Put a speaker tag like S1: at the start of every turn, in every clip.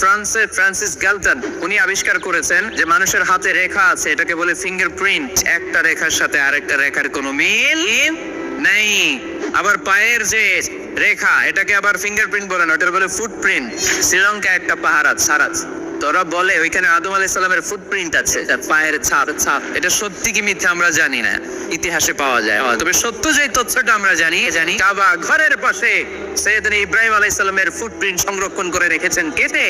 S1: ফ্রান্সের Francis Galton উনি আবিষ্কার করেছেন যে মানুষের হাতে রেখা আছে, এটাকে বলে ফিঙ্গারপ্রিন্ট একটা রেখার সাথে আরেকটা রেখার কোনো মিল নেই। আবার পায়ের যে রেখা, এটাকে আবার ফিঙ্গারপ্রিন্ট বলে না এটা বলে ফুটপ্রিন্ট শ্রীলঙ্কা একটা পাহাড় সারাজ। তোরা বলে ওইখানে আদম সালামের ফুটপ্রিন্ট আছে তার পায়ের ছাপ ছাপ। এটা সত্যি কি মিথ্যা আমরা জানি না। ইতিহাসে পাওয়া যায়। তবে সত্য যে তথ্যটা আমরা জানি জানি কাবা ঘরের পাশে সৈয়দনা ইব্রাহিম সালামের ফুটপ্রিন্ট সংরক্ষণ করে রেখেছেন কেটে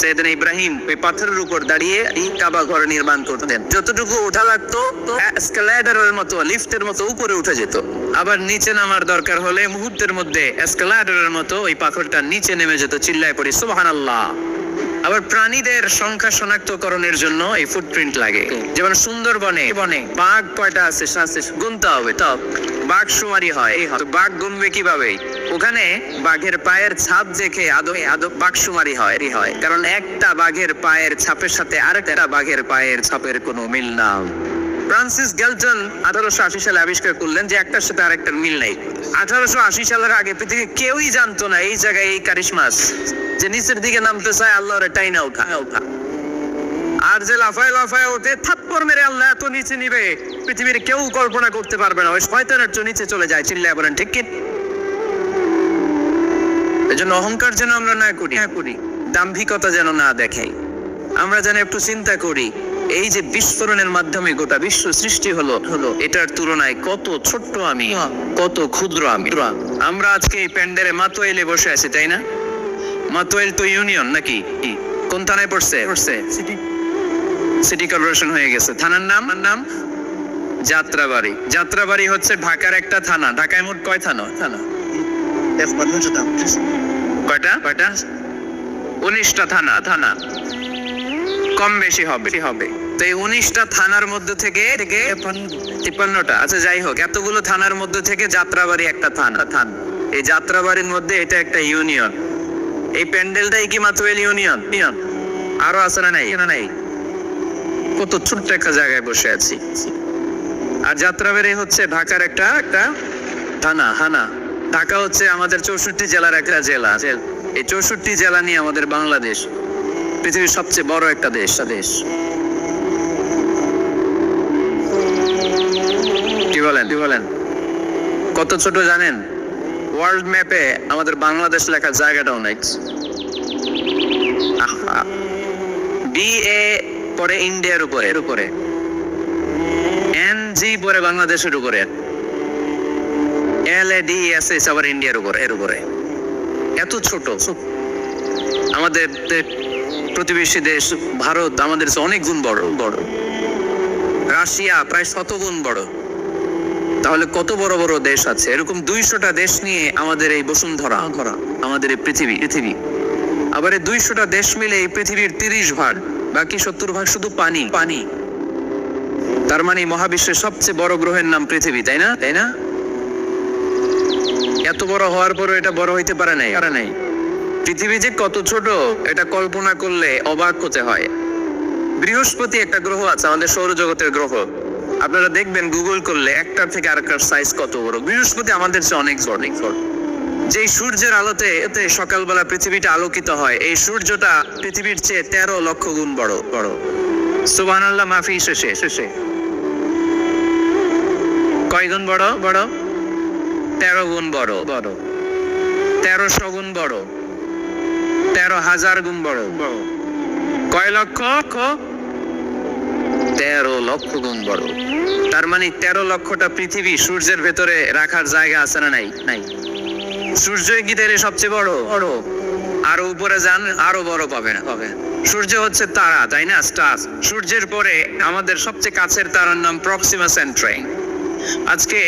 S1: সৈয়দনা ইব্রাহিম ওই পাথরের উপর দাঁড়িয়ে এই কাবা ঘর নির্মাণ করতেন। যতটুকু ওঠা লাগতো এসকালেটরের মতো লিফটের মতো উপরে উঠে যেত। আবার নিচে নামার দরকার হলে মুহূর্তের মধ্যে এসকালেটরের মতো ওই পাথরটা নিচে নেমে যেত চিল্লায় পড়ি সুবহানাল্লাহ। আবার প্রাণীদের সংখ্যা শনাক্তকরণের জন্য এই ফুটপ্রিন্ট লাগে। যেমন সুন্দরবনে বনে বাঘ কয়টা আছে? আছে গুনতে হবে তো বাঘ শুমারি হয়। তো বাঘ গুনবে কীভাবে? ওখানে বাঘের পায়ের ছাপ দেখে আদৌ আদৌ বাঘ সুমারি হয় হয়। কারণ একটা বাঘের পায়ের ছাপের সাথে আরেকটা বাঘের পায়ের ছাপের কোনো মিল না। ফ্রান্সিস গ্যালটন আঠারোশো আশি সালে আবিষ্কার করলেন যে একটার সাথে আরেকটার মিল নেই। আঠারোশো আশি সালের আগে পৃথিবী কেউই জানতো না এই জায়গায় এই কারিশমাস, যে নিচের দিকে নামতে চায় আল্লাহরে টাইনা উঠা উঠা আর যে লাফায় লাফায় ওঠে থাপ্পর মেরে আল্লাহ এত নিচে নিবে, পৃথিবীর কেউ কল্পনা করতে পারবে না। ওই শয়তানের চেয়ে নিচে চলে যায়, চিল্লায় বলেন, ঠিক কি? এই জন্য অহংকার যেন আমরা না করি না করি, দাম্ভিকতা যেন না দেখাই। আমরা যেন একটু চিন্তা করি এই যে বিস্ফোরণের মাধ্যমে গোটা বিশ্ব সৃষ্টি হলো হলো এটার তুলনায় কত ছোট্ট আমি কত ক্ষুদ্র আমি। আমরা আজকে এই প্যান্ডেলে মাতোয়েলে বসে আছি তাই না? মাতোয়েল তো ইউনিয়ন নাকি? কোন থানায় পড়ছে? পড়ছে সিটি। সিটি কর্পোরেশন হয়ে গেছে। থানার নাম? নাম? যাত্রাবাড়ি। যাত্রাবাড়ি হচ্ছে ঢাকার একটা থানা। ঢাকায় মোট কয় থানা? থানা। কয়টা? কয়টা? উনিশটা থানা থানা। কম বেশি হবে। হবে। তো এই উনিশটা থানার মধ্যে থেকে থেকে তিপ্পান্নটা। আচ্ছা যাই হোক এতগুলো থানার মধ্যে থেকে যাত্রাবাড়ি একটা থানা। থান। এই যাত্রাবাড়ির মধ্যে এটা একটা ইউনিয়ন। এই প্যান্ডেলটাই কি মাত্র ইউনিয়ন? ইউনিয়ন। আরও আছে না নাই? না নাই? কত ছোট্ট একটা জায়গায় বসে আছি। আর যাত্রাবাড়ি হচ্ছে ঢাকার একটা একটা থানা হানা। ঢাকা হচ্ছে আমাদের চৌষট্টি জেলার একটা জেলা। জেল- এই চৌষট্টি জেলা নিয়ে আমাদের বাংলাদেশ। পৃথিবীর সবচেয়ে বড় একটা দেশ। দেশ। কি বলেন? কি বলেন? কত ছোট জানেন? ওয়ার্ল্ড ম্যাপে আমাদের বাংলাদেশ লেখার জায়গাটাও নাই। বি এ পরে ইন্ডিয়ার উপরে। এর উপরে। এন জি পরে বাংলাদেশের উপরে। L A D S S আবার ইন্ডিয়ার উপরে। এর উপরে। এত ছোট। আমাদের প্রতিবেশী দেশ, ভারত আমাদের অনেক গুণ বড় বড়। রাশিয়া প্রায় শত গুণ বড়। তাহলে কত বড় বড় দেশ আছে? এরকম দুইশোটা দেশ নিয়ে আমাদের এই বসুন্ধরা, ধরা, আমাদের এই পৃথিবী পৃথিবী। আবার এই দুইশোটা দেশ মিলে এই পৃথিবীর তিরিশ ভাগ, বাকি সত্তর ভাগ শুধু পানি পানি। তার মানে মহাবিশ্বের সবচেয়ে বড় গ্রহের নাম পৃথিবী, তাই না? তাই না? এত বড় হওয়ার পরও এটা বড় হইতে পারে নাই পারে নাই। পৃথিবী যে কত ছোট, এটা কল্পনা করলে অবাক হতে হয়। বৃহস্পতি একটা গ্রহ আছে, আমাদের সৌরজগতের গ্রহ। আপনারা দেখবেন গুগল করলে একটার থেকে আরেকটার সাইজ কত বড়। বৃহস্পতি আমাদের চেয়ে অনেক বড়। অনেক বড় যে সূর্যের আলোতে এতে সকালবেলা পৃথিবীটা আলোকিত হয়, এই সূর্যটা পৃথিবীর চেয়ে তেরো লক্ষ গুণ বড় বড়। সুবাহ মাফি শেষে শেষে। কয় গুণ বড় বড়? তেরো গুণ বড় বড়। তেরোশো গুণ বড়। তেরো হাজার গুণ বড়। কয় লক্ষ? তেরো লক্ষ গুণ বড়। তার মানে তেরো লক্ষটা পৃথিবী সূর্যের ভেতরে রাখার জায়গা আছে না নাই? নাই। সূর্যই কি তাহলে সবচেয়ে বড়। বড় আরও উপরে যান, আরও বড় পাবে না। পাবে সূর্য হচ্ছে তারা, তাই না? স্টার সূর্যের পরে আমাদের সবচেয়ে কাছের তারার নাম প্রক্সিমা সেন্ট্রাই আজকে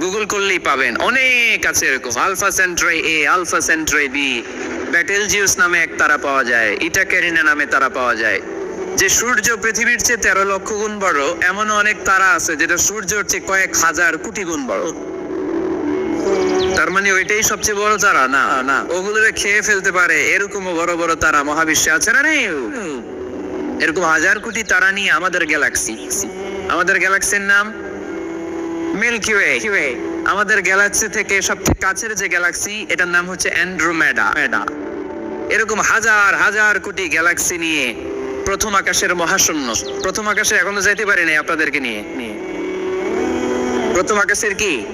S1: গুগল করলেই পাবেন। অনেক আছে এরকম। Alpha Centauri A alpha Centauri B Betelgeuse নামে এক তারা পাওয়া যায় ইটা ক্যারিনা নামে তারা পাওয়া যায়। যে সূর্য পৃথিবীর চেয়ে তেরো লক্ষ গুণ বড় এমন অনেক তারা আছে যেটা সূর্যের চেয়ে কয়েক হাজার কোটি গুণ বড়। তার মানে ওইটাই সবচেয়ে বড় তারা? না না। ওগুলোরে খেয়ে ফেলতে পারে, এরকমও বড় বড় তারা মহাবিশ্বে আছে না এরকম হাজার কোটি তারা নিয়ে আমাদের গ্যালাক্সি আমাদের গ্যালাক্সির নাম মিল্কি ওয়ে আমাদের গ্যালাক্সি থেকে সবচেয়ে কাছের যে গ্যালাক্সি এটার নাম হচ্ছে অ্যান্ড্রোমেডা মেডা এরকম হাজার হাজার কোটি গ্যালাক্সি নিয়ে প্রথম আকাশের মহাশূন্য। প্রথম আকাশে এখনও যাইতে পারি নাই আপনাদেরকে নিয়ে। প্রথম আকাশের কি?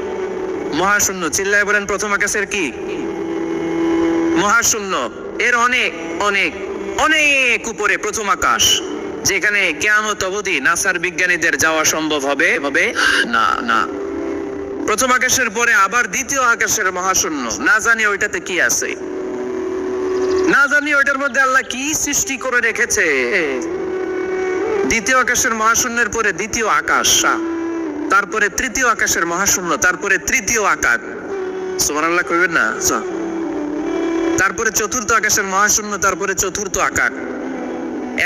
S1: মহাশূন্য। চিল্লায় বলেন, প্রথম আকাশের কি? মহাশূন্য। এর অনেক অনেক অনেক উপরে প্রথম আকাশ, যেখানে কেয়ামত অবধি নাসার বিজ্ঞানীদের যাওয়া সম্ভব হবে হবে না না। প্রথম আকাশের পরে আবার দ্বিতীয় আকাশের মহাশূন্য। না জানি ওইটাতে কি আছে। না জানি ওইটার মধ্যে আল্লাহ কি সৃষ্টি করে রেখেছে। দ্বিতীয় আকাশের মহাশূন্যের পরে দ্বিতীয় আকাশ তারপরে তৃতীয় আকাশের মহাশূন্য, তারপরে তৃতীয় আকাশ আল্লাহ কইবেন না। তারপরে চতুর্থ আকাশের মহাশূন্য, তারপরে চতুর্থ আকাশ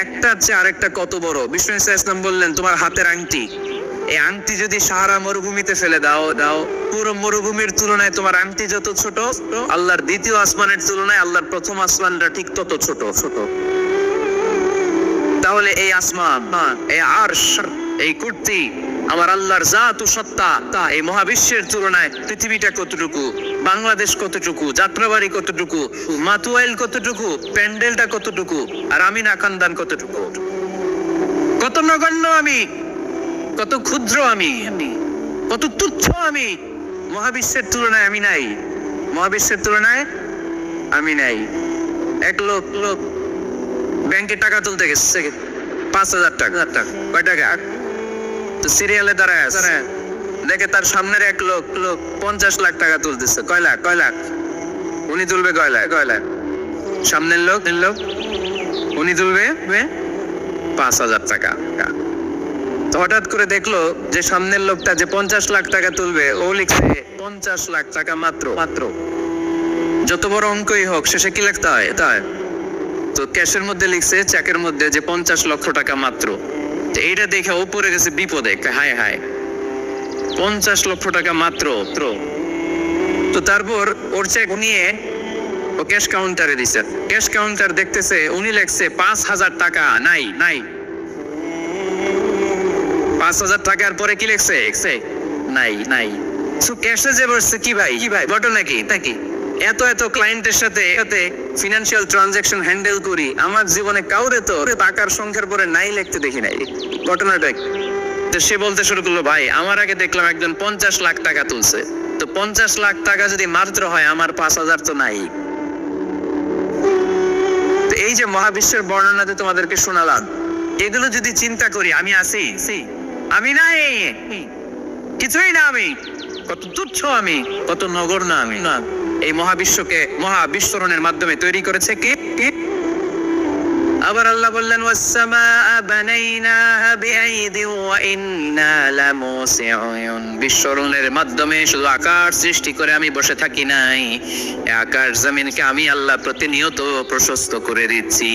S1: একটা চেয়ে আরেকটা কত বড়? বিষ্ণু ইসা ইসলাম বললেন, তোমার হাতের আংটি। এই আংটি যদি সাহারা মরুভূমিতে ফেলে দাও দাও। পুরো মরুভূমির তুলনায় তোমার আংটি যত ছোট, আল্লাহর দ্বিতীয় আসমানের তুলনায় আল্লাহর প্রথম আসমানটা ঠিক তত ছোট। ছোট তাহলে এই আসমান, এই আরশ, এই কুর্তি, আমার আল্লাহর জাত ও সত্তা, তা এই মহাবিশ্বের তুলনায় পৃথিবীটা কতটুকু, বাংলাদেশ কতটুকু, যাত্রাবাড়ি কতটুকু, মাতুয়াইল কতটুকু, প্যান্ডেলটা কতটুকু, আর আমি না খানদান কতটুকু? কত নগণ্য আমি কত ক্ষুদ্র আমি কত তুচ্ছ আমি। মহাবিশ্বের তুলনায় আমি নাই। মহাবিশ্বের তুলনায় আমি নাই। এক লোক লোক ব্যাংকে টাকা তুলতে গেছে পাঁচ হাজার টাকা। কয় টাকা? তো সিরিয়ালে দাঁড়ায় আছে। দেখে তার সামনের এক লোক লোক পঞ্চাশ লাখ টাকা তুলতেছে। কয় লাখ কয় লাখ? উনি তুলবে কয় লাখ? কয় লাখ? সামনের লোক? লোক? উনি তুলবে? পাঁচ হাজার টাকা। তো হঠাৎ করে দেখল যে সামনের লোকটা যে পঞ্চাশ লাখ টাকা তুলবে, ও লিখছে পঞ্চাশ লাখ টাকা মাত্র মাত্র। যত বড় অঙ্কই হোক, শেষে কি লিখতে হয়? তাই তো ক্যাশের মধ্যে লিখছে চেকের মধ্যে যে পঞ্চাশ লক্ষ টাকা মাত্র। এইটা দেখে ও পড়ে গেছে বিপদে হায় হায়। পঞ্চাশ লক্ষ টাকা মাত্র। তো তারপর ওর চেক নিয়ে ও ক্যাশ কাউন্টারে দিছে। ক্যাশ কাউন্টার দেখতেছে, উনি লেখছে পাঁচ হাজার টাকা, নাই নাই। পাঁচ হাজার টাকার পরে কি লেখছে? নাই নাই। তো ক্যাশে যে বসছে, কি ভাই? কি ভাই? ঘটনা কি তা কি এত এত ক্লায়েন্টের সাথে সাথে ফিনান্সিয়াল ট্রানজাকশন হ্যান্ডেল করি, আমার জীবনে কাউরে তো টাকার সংখ্যার পরে নাই লিখতে দেখি নাই। ঘটনাটা তো সে বলতে শুরু করল, ভাই, আমার আগে দেখলাম একজন পঞ্চাশ লাখ টাকা তুলছে। তো পঞ্চাশ লাখ টাকা যদি মাত্র হয়, আমার পাঁচ হাজার তো নাই। এই যে মহাবিশ্বের বর্ণনাতে তোমাদেরকে শোনালাম, এগুলো যদি চিন্তা করি, আমি আছি, সি? আমি নাই। কিছুই না আমি। কত তুচ্ছ আমি, কত নগর না আমি। না এই মহাবিশ্বকে মহাবিশ্বরণের মাধ্যমে তৈরি করেছে কে? আবার আল্লাহ বললেন বিশ্বরণের মাধ্যমে শুধু আকাশ সৃষ্টি করে আমি বসে থাকি নাই। আকাশ জমিনকে আমি আল্লাহ প্রতিনিয়ত প্রশস্ত করে দিচ্ছি।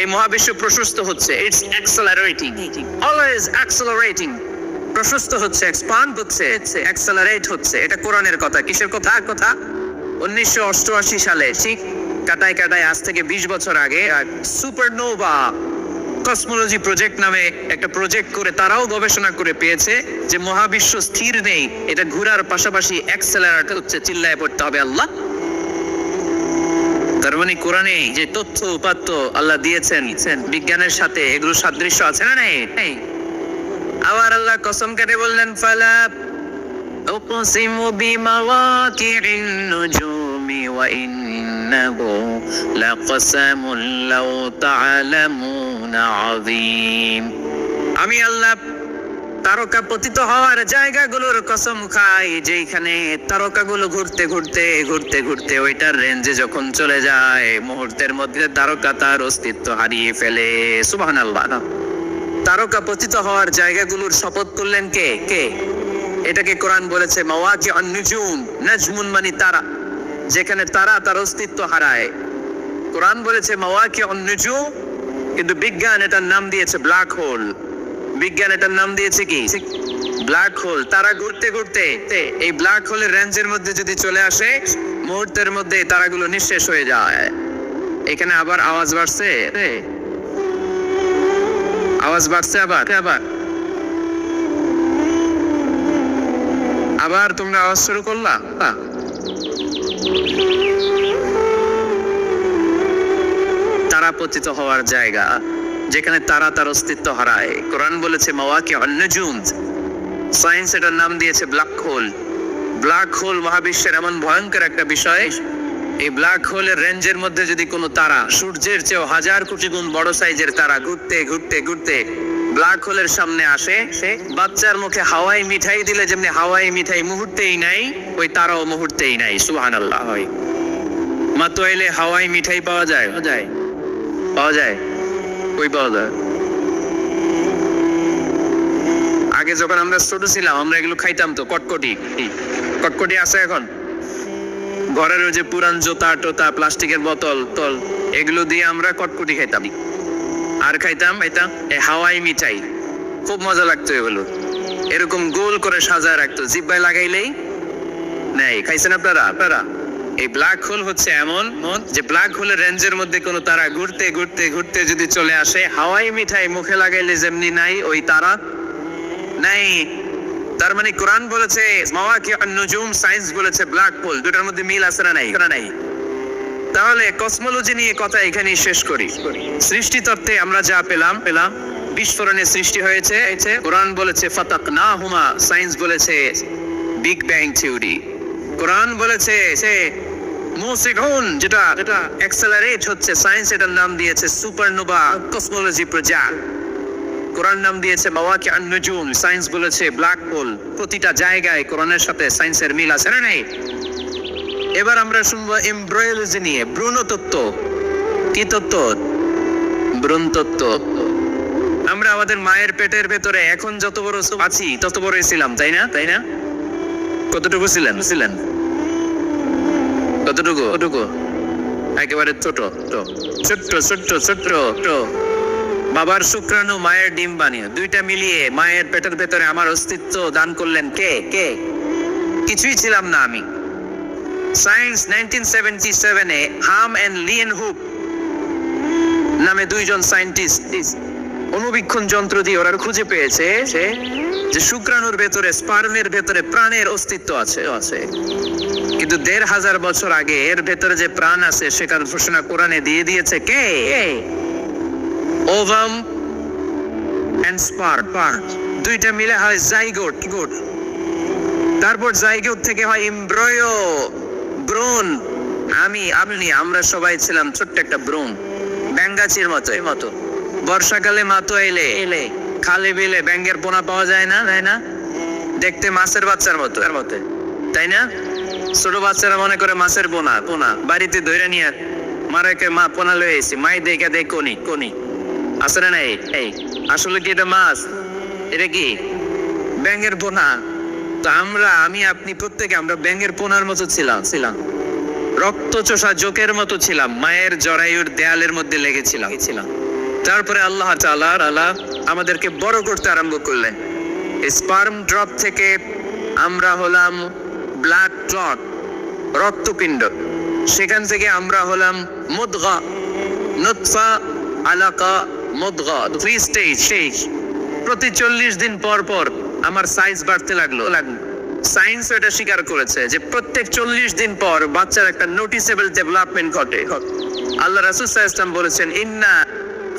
S1: এই মহাবিশ্ব প্রশস্ত হচ্ছে ইটস অ্যাক্সেলারেটিং অলওয়েজ অ্যাক্সেলারেটিং প্রশস্ত হচ্ছে এক্সপান্ড হচ্ছে অ্যাক্সেলারেট হচ্ছে এটা কোরআনের কথা কিসের কথা? কথা? উনিশশো অষ্টআশি সালে ঠিক কাটায় কাটায় আজ থেকে বিশ বছর আগে সুপারনোভা কসমোলজি প্রজেক্ট নামে একটা প্রজেক্ট করে তারাও গবেষণা করে পেয়েছে যে মহাবিশ্ব স্থির নেই এটা ঘোরার পাশাপাশি অ্যাক্সেলারেট হচ্ছে চিল্লায় পড়তে হবে আল্লাহ। মানে কোরআনে যে তথ্য উপাত্ত আল্লাহ দিয়েছেন বিজ্ঞানের সাথে এগুলো সাদৃশ্য আছে না নেই নেই। আবার আল্লাহ কসম কেটে বললেন ফালা أقسم بمواقع النجوم وإنه لقسم لو تعلمون عظيم আমি আল্লাহ তারকা পতিত হওয়ার জায়গাগুলোর কসম খাই যেখানে তারকাগুলো ঘুরতে ঘুরতে ঘুরতে ঘুরতে ওইটার রেঞ্জে যখন চলে যায়, মুহূর্তের মধ্যে তারকা তার অস্তিত্ব হারিয়ে ফেলে। সুবহান আল্লাহ তারকা পতিত হওয়ার জায়গাগুলোর শপথ করলেন কে? কে? এটাকে কোরআন বলেছে মাওয়াকি আন-নুজুম নাজমুন মানে তারা, যেখানে তারা তার অস্তিত্ব হারায়। কোরআন বলেছে মাওয়াকি আন-নুজুম কিন্তু বিজ্ঞান এটার নাম দিয়েছে, ব্ল্যাক হোল বিজ্ঞান এটার নাম দিয়েছে কি? Black hole. তারা ঘুরতে ঘুরতে এই ব্ল্যাক হোলের রেঞ্জের মধ্যে যদি চলে আসে, মুহূর্তের মধ্যে তারাগুলো নিঃশেষ হয়ে যায়। এখানে আবার আওয়াজ বাড়ছে। আওয়াজ বাড়ছে আবার। আবার। আবার তোমরা আওয়াজ শুরু করলা? তারা পতিত হওয়ার জায়গা। যেখানে তারা তার অস্তিত্ব হারায়। কোরআন বলেছে মাওয়াকি অন্নজুম সায়েন্স এটার নাম দিয়েছে, ব্ল্যাক হোল। ব্ল্যাক হোল মহাবিশ্বের এমন ভয়ঙ্কর একটা বিষয়, এই ব্ল্যাক হোলের রেঞ্জের মধ্যে যদি কোনো তারা সূর্যের চেয়েও হাজার কোটি গুণ বড় সাইজের তারা ঘুরতে ঘুরতে ঘুরতে ব্ল্যাক হোলের সামনে আসে, সে বাচ্চার মুখে হাওয়াই মিঠাই দিলে যেমনি হাওয়াই মিঠাই মুহূর্তেই নাই, ওই তারাও মুহূর্তেই নাই। সুহান আল্লাহ হয়। মাত্র এলে হাওয়াই মিঠাই পাওয়া যায়? পাওয়া যায়। পাওয়া যায়। কই পাওয়া যায়? আগে যখন আমরা ছোট ছিলাম, আমরা এগুলো খাইতাম তো, কটকটি। কটকটি আছে এখন? ঘরের ওই যে পুরান জোতা টোতা, প্লাস্টিকের বোতল, তল, এগুলো দিয়ে আমরা কটকটি খাইতাম। আর খাইতাম এটা হাওয়াই মিঠাই। খুব মজা লাগতো এগুলো। এরকম গোল করে সাজায় রাখতো। জিব্বায় লাগাইলেই নেই খাইছেন আপনারা? আপনারা? এই ব্ল্যাক হোল হচ্ছে এমন মন যে ব্ল্যাক হোলের রেঞ্জের মধ্যে কোনো তারা ঘুরতে ঘুরতে ঘুরতে যদি চলে আসে, হাওয়াই মিঠাই মুখে লাগাইলে যেমনি নাই, ওই তারা নাই। তার মানে কোরআন বলেছে মাওয়াকি নুজুম সায়েন্স বলেছে ব্ল্যাক হোল দুটার মধ্যে মিল আছে না নাই? না নাই। তাহলে কসমোলজি নিয়ে কথা এখানেই শেষ করি। সৃষ্টি তত্ত্বে আমরা যা পেলাম পেলাম, বিস্ফোরণে সৃষ্টি হয়েছে কোরআন বলেছে ফাতাক না হুমা সায়েন্স বলেছে বিগ ব্যাং থিওরি কোরআন বলেছে, সে মুসিগুন যেটা যেটা অ্যাক্সেলারেট হচ্ছে সায়েন্স এটার নাম দিয়েছে সুপারনোভা কসমোলজি প্রজেক্ট কোরআন নাম দিয়েছে মাওয়াকি আন-নুজুম সায়েন্স বলেছে ব্ল্যাক হোল প্রতিটা জায়গায় কোরআনের সাথে সায়েন্সের মিল আছে, না নাই? এবার আমরা শুনব এমব্রয়োলজি নিয়ে, ভ্রূণ তত্ত্ব। কি তত্ত্ব? ভ্রূণ তত্ত্ব। আমরা আমাদের মায়ের পেটের ভেতরে এখন যত বড় আছি, তত বড়ই ছিলাম, তাই না? তাই না? কতটুকু ছিলেন? ছিলেন। কতটুকু কতটুকু একেবারে ছোট ছোট। ছোট্ট ছোট্ট ছোট্ট। বাবার শুক্রাণু মায়ের ডিম বানিয়ে, দুইটা মিলিয়ে মায়ের পেটের ভেতরে আমার অস্তিত্ব দান করলেন কে কে? কিছুই ছিলাম না আমি। সায়েন্স নাইনটিন সেভেন্টি সেভেনে হাম অ্যান্ড লিয়েন হুক নামে দুইজন সায়েন্টিস্ট অনুবীক্ষণ যন্ত্র দিয়ে ওরা খুঁজে পেয়েছে সে যে শুক্রাণুর ভেতরে স্পার্মের ভেতরে প্রাণের অস্তিত্ব আছে। আছে কিন্তু দেড় হাজার বছর আগে এর ভেতরে যে প্রাণ আছে সেটার ঘোষণা কোরআনে দিয়ে দিয়েছে কে? ওভাম এন্ড স্পার দুইটা মিলে হয় জাইগোট। গোট তারপর জাইগোট থেকে হয় এমব্রয়ো ব্রুন। আমি আপনি আমরা সবাই ছিলাম ছোট্ট একটা ব্রুন। ব্যাঙ্গাচির মতো এই মতো বর্ষাকালে মাতো এলে এলে। খালে বিলে ব্যাঙ্গের পোনা পাওয়া যায় না, তাই না? দেখতে মাছের বাচ্চার মতো। এর মতো তাই না? ছোট বাচ্চারা মনে করে মাছের পোনা পোনা। বাড়িতে ধরে নিয়ে মারাকে মা পোনা লয়ে এসি মাই দেখে দেখ কোনি কোনি। আসলে নাই? এই, আসলে কি এটা মাছ? এটা কি? ব্যাঙের পোনা। তো আমরা, আমি, আপনি প্রত্যেকে আমরা ব্যাঙের পোনার মতো ছিলাম ছিলাম। রক্ত চোষা জোকের মতো ছিলাম। মায়ের জরায়ুর দেয়ালের মধ্যে লেগেছিলাম। ছিলাম তারপরে আল্লাহ তাআলা আল্লাহ আমাদেরকে বড় করতে আরম্ভ করলেন। স্পার্ম ড্রপ থেকে আমরা হলাম ব্লাড ক্লট রক্তপিণ্ড। সেখান থেকে আমরা হলাম মুদগা, নুতফা, আলাকা, মুদগা থ্রি স্টেজ স্টেজ প্রতি চল্লিশ দিন পর পর আমার সাইজ বাড়তে লাগল। লাগল সায়েন্স এটা স্বীকার করেছে যে প্রত্যেক চল্লিশ দিন পর বাচ্চার একটা নোটিসেবল ডেভেলপমেন্ট ঘটে। আল্লাহ রাসূল ওয়াসাল্লাম বলেছেন, ইন্না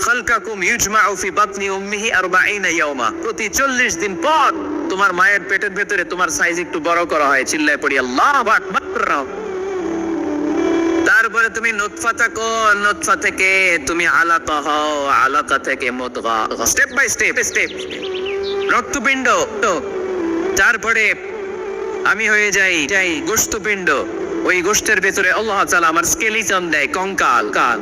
S1: খালকাকুম ইউজমাউ ফি বাতনি উম্মিহি 40 ইয়াওমা প্রতি 40 দিন পর তোমার মায়ের পেটের ভেতরে তোমার সাইজ একটু বড় করা হয়, চিল্লায় পড়ি, আল্লাহু আকবার। তারপরে তুমি নুতফা থাকো, নুতফা থেকে তুমি আলাকা হও, আলাকা থেকে মুদগা স্টেপ বাই স্টেপ স্টেপ রক্তপিণ্ড। তারপরে আমি হয়ে যাই যাই গোস্তপিণ্ড ওই গোষ্ঠের ভেতরে আল্লাহ তাআলা আমার স্কেলিটন দেয়, কঙ্কাল, কাল।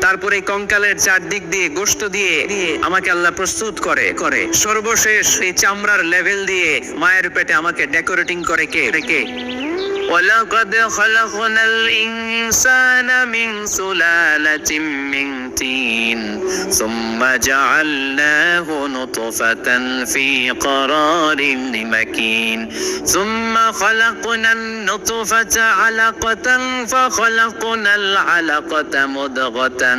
S1: তারপরে কঙ্কালের চারদিক দিয়ে দিয়ে দিয়ে আমাকে আল্লাহ প্রস্তুত করে করে। সর্বশেষ এই চামড়ার লেভেল দিয়ে মায়ের পেটে আমাকে ডেকোরেটিং করে কে? কে? ولقد خلقنا الإنسان من سلالة من طين ثم جعلناه نطفة في قرار مكين ثم خلقنا النطفة علقة فخلقنا العلقة مضغة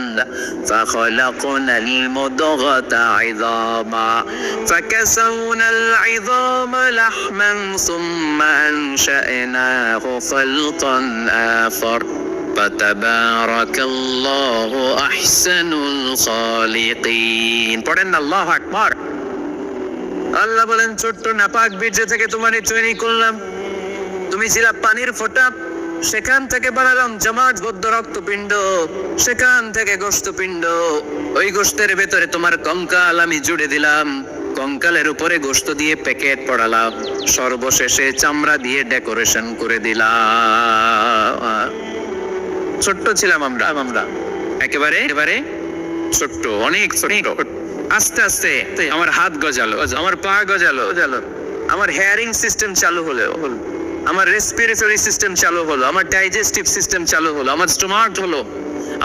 S1: فخلقنا المضغة عظاما فكسونا العظام لحما ثم أنشأناه خلقا آخر فتبارك الله أحسن الخالقين পড়েন আল্লাহ আকবার আল্লাহ বলেন ছোট্ট নাপাক বীর্য থেকে তোমার তৈরি করলাম তুমি ছিলা পানির ফোঁটা সেখান থেকে বানালাম জমাটবদ্ধ রক্তপিণ্ড সেখান থেকে গোস্তপিণ্ড ওই গোস্তের ভেতরে তোমার কঙ্কাল আমি জুড়ে দিলাম কঙ্কালের উপরে গোস্ত দিয়ে প্যাকেট পড়ালাম। সর্বশেষে চামড়া দিয়ে ডেকোরেশন করে দিলাম। ছোট্ট ছিলাম আমরা। আমরা একেবারে একেবারে ছোট্ট, অনেক ছোট্ট। আস্তে আস্তে আমার হাত গজালো, আমার পা গজালো গজালো আমার হেয়ারিং সিস্টেম চালু হলো হলো আমার রেসপিরেটরি সিস্টেম চালু হলো, আমার ডাইজেস্টিভ সিস্টেম চালু হলো, আমার স্টোমাক হলো।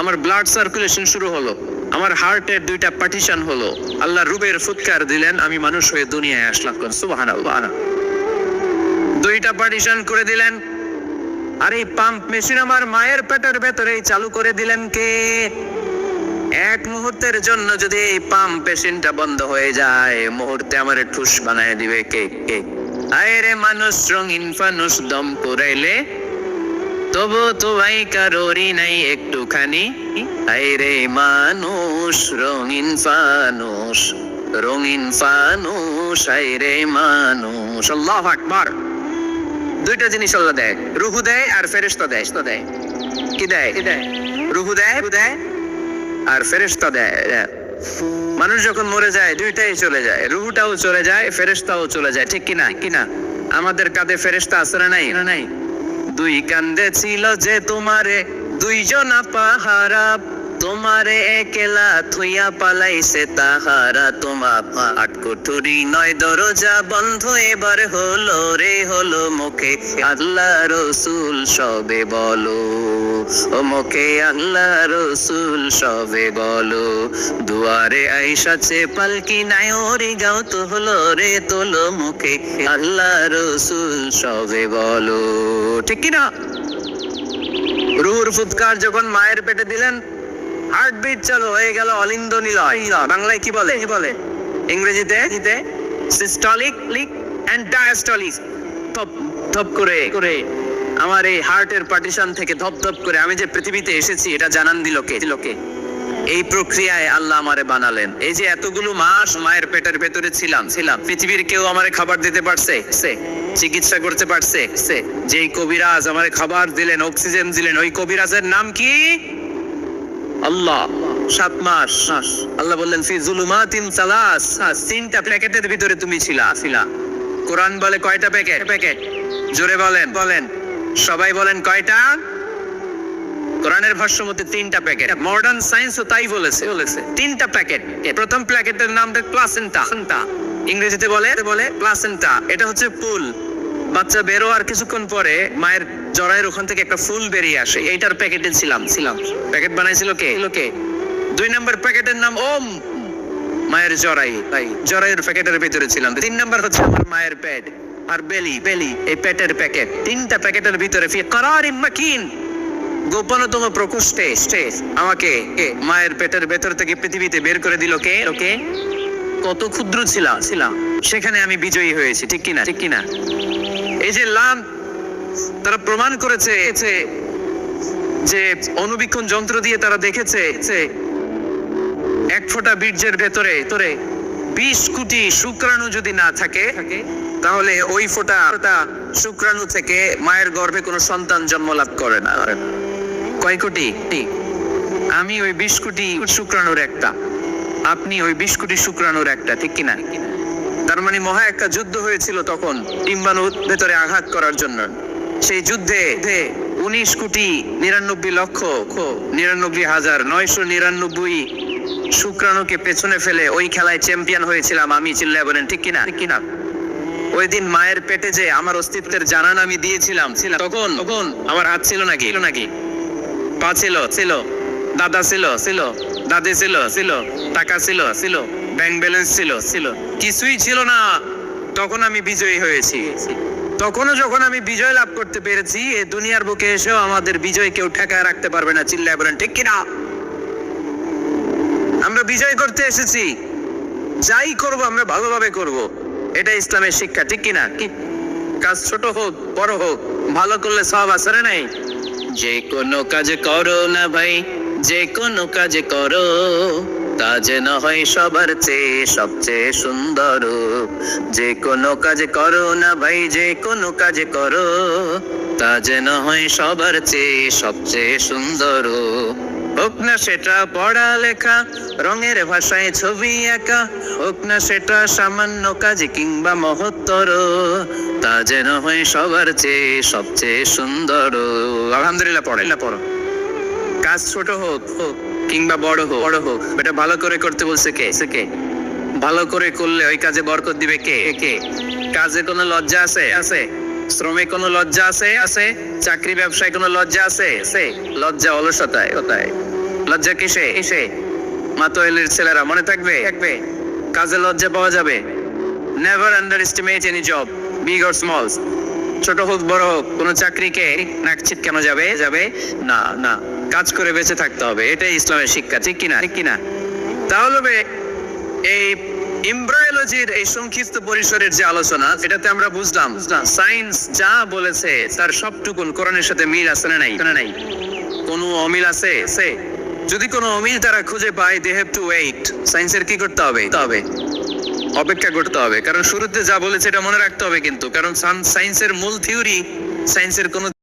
S1: আমার ব্লাড সার্কুলেশন শুরু হলো। আমার হার্টের দুইটা পার্টিশন হলো। আল্লাহ রুবের ফুৎকার দিলেন, আমি মানুষ হয়ে দুনিয়ায় আসলাম সুবহানাল্লাহ দুইটা পার্টিশন করে দিলেন। আর এই পাম্প মেশিন আমার মায়ের পেটের ভেতরেই চালু করে দিলেন কে? এক মুহূর্তের জন্য যদি এই পাম্প মেশিনটা বন্ধ হয়ে যায়, মুহূর্তে আমার ঠুস বানায় দিবে কে? কে? আরে মানুষ, রঙিন ফানুষ দম পুরাইলে তবু তো ভাই কারোরই নাই একটুখানি। আরে মানুষ, রঙিন ফানুষ রঙিন ফানুষ আরে মানুষ। আল্লাহ আকবার। দুইটা জিনিস আল্লাহ দেয়, রুহু দেয় আর ফেরেশতা দেয়। তো দেয়। কি দেয়? কি দেয়? রুহু দেয় দেয় আর ফেরেশতা দেয়। মানুষ যখন মরে যায়, দুইটাই চলে যায়। রুহুটাও চলে যায়, ফেরেশতাও চলে যায়। ঠিক কিনা? কিনা? আমাদের কাঁধে ফেরেশতা আছে না নাই না নাই? দুই কান্দে ছিল যে তোমারে দুইজন পাহারা। তোমারে একলা থুইয়া পালাইছে তাহারা তোমা আট কুঠুরি নয়, দরজা বন্ধ এবার হলো রে, হলো মুখে। আল্লাহ রসুল সবে বলো, ও মুখে আল্লাহ রসুল সবে বলো। দুয়ারে আইসাছে পালকি নাই, ওরি গাও তো হলো রে, তোলো মুখে। আল্লাহ রসুল সবে বলো। ঠিক কিনা? রুহুর ফুৎকার যখন মায়ের পেটে দিলেন হার্টবিট চালু হয়ে গেল অলিন্দ নিলয়। বাংলায় কি বলে? কি বলে? ইংরেজিতে? ইংরেজিতে? সিস্টলিক লিক এন্ড ডায়াস্টলিক থপ থপ করে। করে। আমার এই হার্টের পার্টিশন থেকে ধপ ধপ করে আমি যে পৃথিবীতে এসেছি এটা জানান দিল কে? দিল কে? এই প্রক্রিয়ায় আল্লাহ আমারে বানালেন। এই যে এতগুলো মাস মায়ের পেটের ভেতরে ছিলাম ছিলাম। পৃথিবীর কেউ আমারে খাবার দিতে পারছে? সে। চিকিৎসা করতে পারছে? সে। যেই কবিরাজ আমারে খাবার দিলেন অক্সিজেন দিলেন ওই কবিরাজের নাম কি? আল্লাহ সাত মাস। আল্লাহ বললেন ফি জুলুমাতিন সালাস। তিনটা প্যাকেটের ভিতরে তুমি ছিলা। ছিলা। কোরআন বলে কয়টা প্যাকেট? প্যাকেট। জোরে বলেন। বলেন। সবাই বলেন কয়টা? কোরআনের ভাষ্য মতে তিনটা প্যাকেট। মডার্ন সায়েন্সও তাই বলেছে। বলেছে। তিনটা প্যাকেট। প্রথম প্যাকেটের নামটা প্লাসেন্টা ইংরেজিতে বলে বলে প্লাসেন্টা এটা হচ্ছে পুল বাচ্চা বেরো আর কিছুক্ষণ পরে মায়ের জরায়ের ওখান থেকে একটা ফুল বেরিয়ে আসে। এইটার প্যাকেটে ছিলাম। ছিলাম। প্যাকেট বানাইছিল কে? লোকে দুই নম্বর প্যাকেটের নাম ওম। মায়ের জরাই তাই জরাইয়ের প্যাকেটের ভিতরে ছিলাম। তিন নম্বর হচ্ছে আমার মায়ের পেট আর বেলি বেলি এই পেটের প্যাকেট। তিনটা প্যাকেটের ভিতরে ফি করারিম মাকিন। গোপনতম প্রকোষ্ঠে স্টেজ আমাকে কে মায়ের পেটের ভেতর থেকে পৃথিবীতে বের করে দিল কে? ওকে কত ক্ষুদ্র ছিলাম ছিলাম সেখানে আমি বিজয়ী হয়েছি ঠিক কিনা? ঠিক কিনা? এই যে লাম তারা প্রমাণ করেছে যে- অনুবীক্ষণ যন্ত্র দিয়ে তারা দেখেছে এক ফোঁটা বীর্যের ভেতরে তোরে বিশ কোটি শুক্রাণু যদি না থাকে, তাহলে ওই ফোঁটা শুক্রাণু থেকে মায়ের গর্ভে কোনো সন্তান জন্ম লাভ করে না। কয় কোটি? আমি ওই বিশ কোটি শুক্রাণুর একটা। আপনি ওই বিশ কোটি শুক্রাণুর একটা, ঠিক কিনা? তার মানে মহা একটা যুদ্ধ হয়েছিল তখন, ডিম্বাণুর ভেতরে আঘাত করার জন্য। সেই যুদ্ধে উনিশ কোটি নিরানব্বই লক্ষ নিরানব্বই হাজার নয়শো নিরানব্বই শুক্রাণুকে পেছনে ফেলে ওই খেলায় চ্যাম্পিয়ন হয়েছিলাম আমি চিল্লায় বলেন ঠিক কিনা? ঠিক কিনা? ওই দিন মায়ের পেটে যে আমার অস্তিত্বের জানান আমি দিয়েছিলাম তখন তখন আমার হাত ছিল নাকি? ছিল নাকি? পা ছিল ছিল। দাদা ছিল ছিল। দাদি ছিল ছিল। টাকা ছিল ছিল। ব্যাংক ব্যালেন্স ছিল ছিল। কিছুই ছিল না। তখন আমি বিজয়ী হয়েছি। তখনও যখন আমি বিজয় লাভ করতে পেরেছি, এ দুনিয়ার বুকে এসেও আমাদের বিজয় কেউ ঠেকায় রাখতে পারবে না, চিল্লায় বলেন, ঠিক কিনা? আমরা বিজয় করতে এসেছি। যাই করব, আমরা ভালোভাবে করব। এটা ইসলামের শিক্ষা, ঠিক কিনা? কি? কাজ ছোট হোক, বড় হোক, ভালো করলে সব আসরে নাই? যে কোনো কাজ করো না ভাই, যে কোনো কাজ করো। তা যেন হয় সবার চেয়ে সবচেয়ে সুন্দর। যে কোনো কাজ করো না ভাই যে কোনো কাজ করো তা যেন হয় সবার চেয়ে সবচেয়ে সুন্দর। হোক না সেটা পড়ালেখা রঙের ভাষায় ছবি একা হোক না সেটা সামান্য কাজ কিংবা মহত্তর তা যেন হয় সবার চেয়ে সবচেয়ে সুন্দর। আলহামদুলিল্লাহ পড়ে। না পড়ো। কাজ ছোট হোক হোক। কিংবা বড় হোক বড় হোক। এটা ভালো করে করতে বলছে কে? সে কে? ভালো করে করলে ওই কাজে বরকত দিবে কে? কে কাজে কোনো লজ্জা আছে? আছে। শ্রমে কোনো লজ্জা আছে? আছে। চাকরি ব্যবসায় কোনো লজ্জা আছে? আছে লজ্জা অলসতায়। ওটায় লজ্জা কিসে? এসে মাতোয়েলের ছেলেরা মনে থাকবে? থাকবে। কাজে লজ্জা পাওয়া যাবে। Never underestimate any job big or small ছোট হোক, বড় হোক, কোনো চাকরিকে নাক কেন যাবে? যাবে? না না। কাজ করে বেঁচে থাকতে হবে, এটাই ইসলামের শিক্ষা, ঠিক কিনা? ঠিক কিনা? তাহলে এই এমব্রায়োলজির এই সংক্ষিপ্ত পরিসরের যে আলোচনা, এটাতে আমরা বুঝলাম, সায়েন্স যা বলেছে, তার সবটুকুন কোরআনের সাথে মিল আছে না নাই? নাই? কোনো অমিল আছে? আছে। যদি কোনো অমিল তারা খুঁজে পায় দে হ্যাভ টু ওয়েট সায়েন্সের কি করতে হবে? তবে অপেক্ষা করতে হবে। কারণ শুরুতে যা বলেছে, এটা মনে রাখতে হবে কিন্তু। কারণ সায়েন্সের মূল থিওরি, সায়েন্সের কোনো